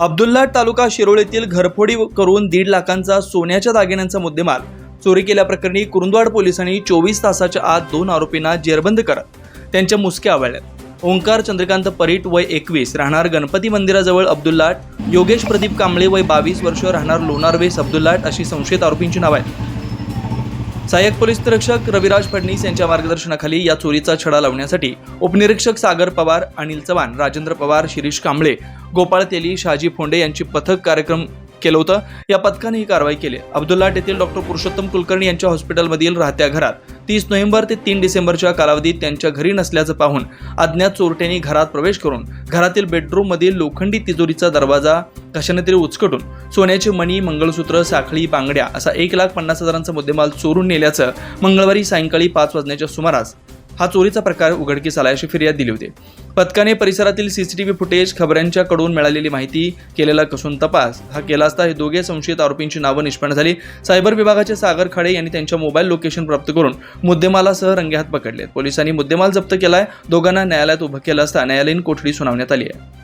अब्दुल्ला तालुका शिरोळ येथील घरफोडी करून दीड लाखांचा सोन्याच्या दागिन्यांचा मुद्देमाल चोरी केल्याप्रकरणी कुरुंदवाड पोलिसांनी चोवीस तासाच्या आत दोन आरोपींना जेरबंद करत त्यांच्या मुसक्या आवळल्यात ओंकार चंद्रकांत परीट वय एकवीस राहणार गणपती मंदिराजवळ अब्दुल्लाट योगेश प्रदीप कांबळे वय बावीस वर्ष राहणार लोणारवेस अब्दुल्लाट अशी संशयित आरोपींची नावं आहेत. सहाय्यक पोलीस निरीक्षक रविराज फडणीस यांच्या मार्गदर्शनाखाली या चोरीचा छडा लावण्यासाठी उपनिरीक्षक सागर पवार अनिल चव्हाण राजेंद्र पवार शिरीष कांबळे गोपाळ तेली शहाजी फोंडे यांची पथक कार्यक्रम केलं होतं. या पथकाने ही कारवाई केली. अब्दुल्लाट येथील डॉक्टर पुरुषोत्तम कुलकर्णी यांच्या हॉस्पिटलमधील राहत्या घरात. तीस नोव्हेंबर ते तीन डिसेंबरच्या कालावधीत त्यांच्या घरी नसल्याचं पाहून अज्ञात चोरट्यांनी घरात प्रवेश करून घरातील बेडरूममधील लोखंडी तिजोरीचा दरवाजा कशाने तरी उचकटून सोन्याचे मणी मंगळसूत्र साखळी बांगड्या असा एक लाख पन्नास हजारांचा मुद्देमाल चोरून नेल्याचं मंगळवारी सायंकाळी पाच वाजण्याच्या सुमारास हा चोरीचा प्रकार उघडकीस आला अशी फिर्याद दिली होती. पथकाने परिसरातील सीसीटीव्ही फुटेज खबऱ्यांच्याकडून मिळालेली माहिती केलेला कसून तपास. हा केला असता हे दोघे संशयित आरोपींची नावं निष्पन्न झाली. सायबर विभागाचे सागर खाडे यांनी त्यांच्या मोबाईल लोकेशन प्राप्त करून मुद्देमालासह रंगेहात पकडले. पोलिसांनी मुद्देमाल जप्त केलाय. दोघांना न्यायालयात उभं केलं असता न्यायालयीन कोठडी सुनावण्यात आली आहे.